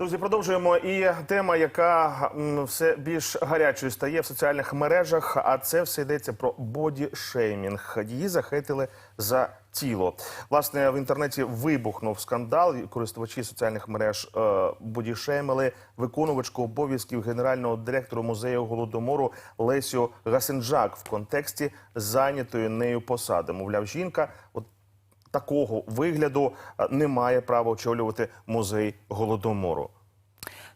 Друзі, продовжуємо. І тема, яка все більш гарячою стає в соціальних мережах, а це все йдеться про бодішеймінг. Її захейтили за тіло. Власне, в інтернеті вибухнув скандал. Користувачі соціальних мереж е, бодішеймили виконувачку обов'язків генерального директора музею голодомору Лесю Гасенджак в контексті зайнятої нею посади. Мовляв, жінка от такого вигляду е, не має права очолювати музей голодомору.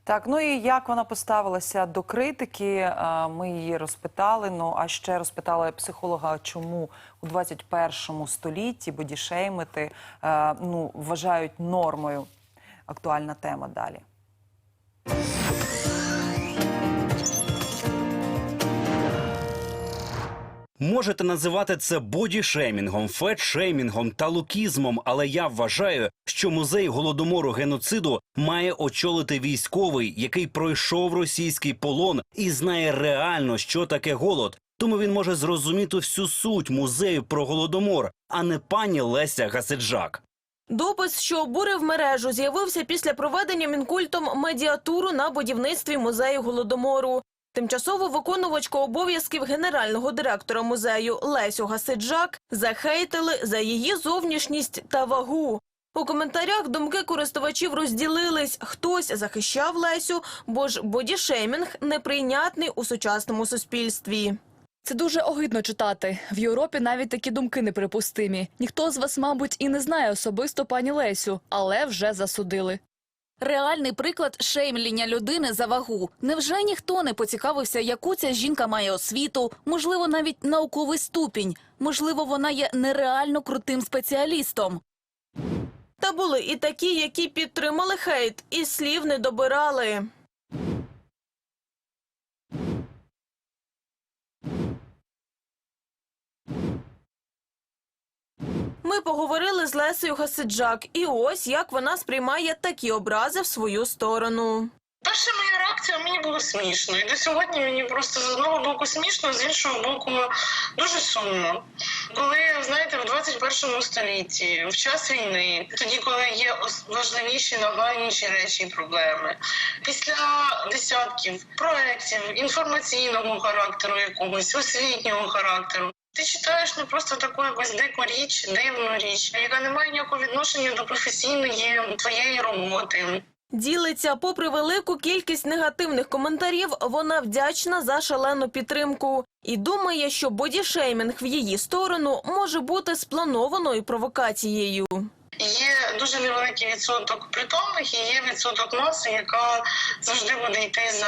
Так, ну і як вона поставилася до критики? е, Ми її розпитали. Ну а ще розпитали психолога, чому у 21 столітті бодішеймити е, ну вважають нормою. Актуальна тема далі. Можете називати це бодішеймінгом, фетшеймінгом та лукізмом, але я вважаю, що музей голодомору геноциду має очолити військовий, який пройшов російський полон і знає реально, що таке голод. Тому він може зрозуміти всю суть музею про голодомор, а не пані Леся Гасиджак. Допис, що обурив мережу, з'явився після проведення мінкультом медіатуру на будівництві музею голодомору. Тимчасово виконувачку обов'язків генерального директора музею Лесю Гасиджак захейтили за її зовнішність та вагу. У коментарях думки користувачів розділились. Хтось захищав Лесю, бо ж бодішеймінг неприйнятний у сучасному суспільстві. Це дуже огидно читати. В Європі навіть такі думки неприпустимі. Ніхто з вас, мабуть, і не знає особисто пані Лесю, але вже засудили. Реальний приклад шеймління людини за вагу. Невже ніхто не поцікавився, яку ця жінка має освіту, можливо, навіть науковий ступінь, можливо, вона є нереально крутим спеціалістом. Та були і такі, які підтримали хейт і слів не добирали. Ми поговорили з Лесею Гасиджак, і ось як вона сприймає такі образи в свою сторону. Перша моя реакція мені було смішно. І до сьогодні мені просто з одного боку смішно, з іншого боку дуже сумно. Коли, знаєте, в 21 столітті, в час війни, тоді, коли є важливіші, нагальніші речі і проблеми, після десятків проєктів інформаційного характеру якогось, освітнього характеру, ти читаєш не просто таку якусь дику річ, дивну річ, яка не має ніякого відношення до професійної твоєї роботи. Ділиться, попри велику кількість негативних коментарів, вона вдячна за шалену підтримку і думає, що бодішеймінг в її сторону може бути спланованою провокацією. Є дуже невеликий відсоток притомних і є відсоток маси, яка завжди буде йти за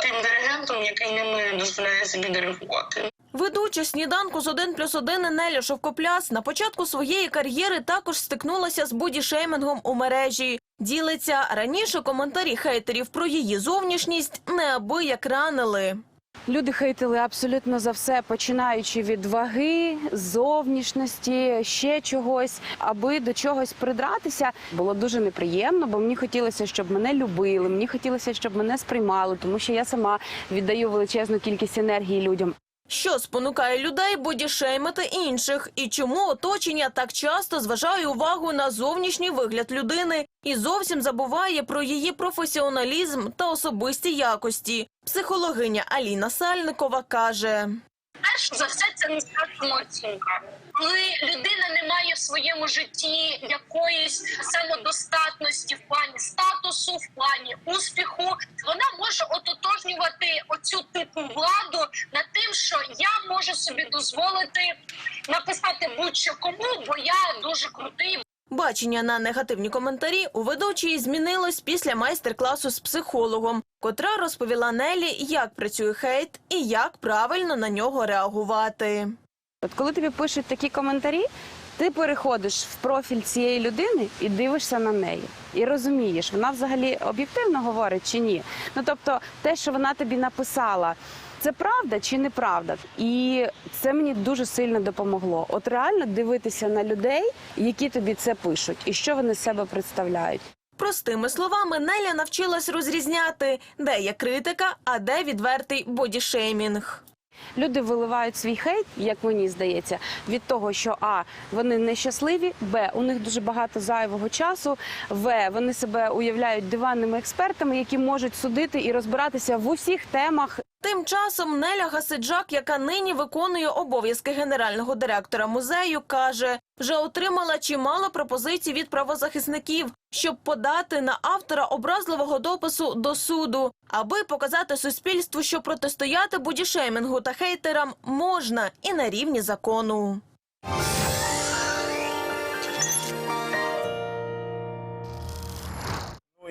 тим диригентом, який ними дозволяє собі диригувати. Ведуча сніданку з 1 плюс 1 Неля Шовкопляс на початку своєї кар'єри також стикнулася з бодішеймінгом у мережі. Ділиться раніше коментарі хейтерів про її зовнішність неабияк ранили. Люди хейтили абсолютно за все, починаючи від ваги, зовнішності, ще чогось, аби до чогось придратися. Було дуже неприємно, бо мені хотілося, щоб мене любили, мені хотілося, щоб мене сприймали, тому що я сама віддаю величезну кількість енергії людям. Що спонукає людей бодішеймити інших, і чому оточення так часто зважає увагу на зовнішній вигляд людини і зовсім забуває про її професіоналізм та особисті якості? Психологиня Аліна Сальникова каже. Перш за все це низька самооцінка. Коли людина не має в своєму житті якоїсь самодостатності в плані статусу, в плані успіху, вона може ототожнювати оцю типу владу над тим, що я можу собі дозволити написати будь-що кому, бо я дуже крутий, Бачення на негативні коментарі у ведучої змінилось після майстер-класу з психологом, котра розповіла Нелі, як працює хейт і як правильно на нього реагувати. От коли тобі пишуть такі коментарі, ти переходиш в профіль цієї людини і дивишся на неї. І розумієш, вона взагалі об'єктивно говорить чи ні. Ну тобто, те, що вона тобі написала, це правда чи неправда? І це мені дуже сильно допомогло. От реально дивитися на людей, які тобі це пишуть, і що вони себе представляють. Простими словами, Неля навчилась розрізняти, де є критика, а де відвертий бодішеймінг. Люди виливають свій хейт, як мені здається, від того, що а вони нещасливі, б у них дуже багато зайвого часу. В вони себе уявляють диванними експертами, які можуть судити і розбиратися в усіх темах Тим часом Неля Гасиджак, яка нині виконує обов'язки генерального директора музею, каже, вже отримала чимало пропозицій від правозахисників, щоб подати на автора образливого допису до суду, аби показати суспільству, що протистояти бодішеймінгу та хейтерам можна і на рівні закону.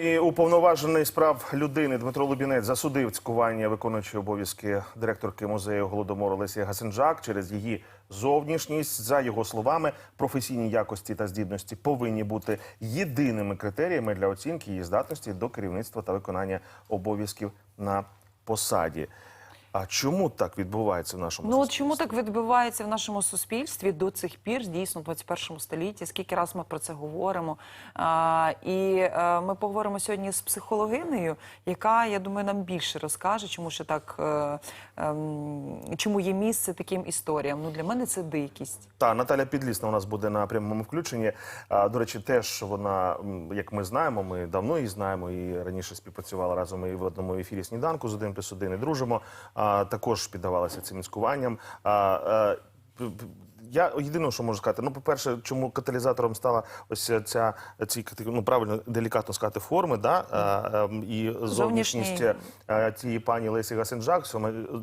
І уповноважений справ людини Дмитро Лубінець засудив цькування виконуючої обов'язки директорки музею голодомору Лесі Гасенджак через її зовнішність. За його словами, професійні якості та здібності повинні бути єдиними критеріями для оцінки її здатності до керівництва та виконання обов'язків на посаді. А чому так відбувається в нашому Ну от суспільстві? чому так відбувається в нашому суспільстві до цих пір, дійсно, в 21 столітті? Скільки раз ми про це говоримо? А, і е, ми поговоримо сьогодні з психологинею, яка, я думаю, нам більше розкаже, чому ще так е, ем, чому є місце таким історіям. Ну для мене це дикість. Та Наталя Підлісна у нас буде на прямому включенні. А, До речі, теж вона, як ми знаємо, ми давно її знаємо і раніше співпрацювала разом і в одному ефірі сніданку з один плюс один і дружимо. Також піддавалася цим п- п- я єдине, що можу сказати, ну, по-перше, чому каталізатором стала ось ця ці ну правильно делікатно сказати форми, да ем, і зовнішність Зовнішній. е, тієї пані Лесі Гасенджак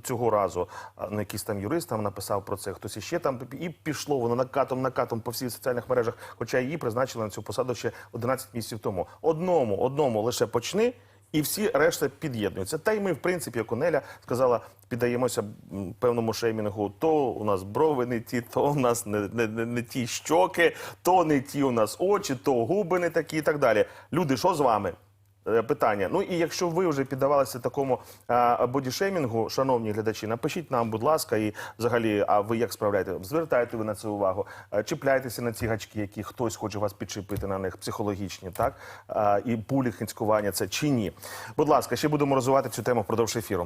цього разу ну, якийсь там юрист там написав про це, хтось іще там і пішло воно накатом, накатом по всіх соціальних мережах. Хоча її призначили на цю посаду ще 11 місяців тому. Одному, одному лише почни. І всі решта під'єднуються. Та й ми, в принципі, як Онеля сказала, піддаємося певному шеймінгу. То у нас брови не ті, то у нас не, не, не, не ті щоки, то не ті у нас очі, то губи не такі і так далі. Люди, що з вами? Е, питання. Ну і якщо ви вже піддавалися такому а, бодішеймінгу, шановні глядачі, напишіть нам, будь ласка, і взагалі, а ви як справляєте? Звертаєте ви на це увагу? Е, Чіпляєтеся на ці гачки, які хтось хоче вас підчепити на них, психологічні, так? А, і пулі цькування це чи ні? Будь ласка, ще будемо розвивати цю тему впродовж ефіру.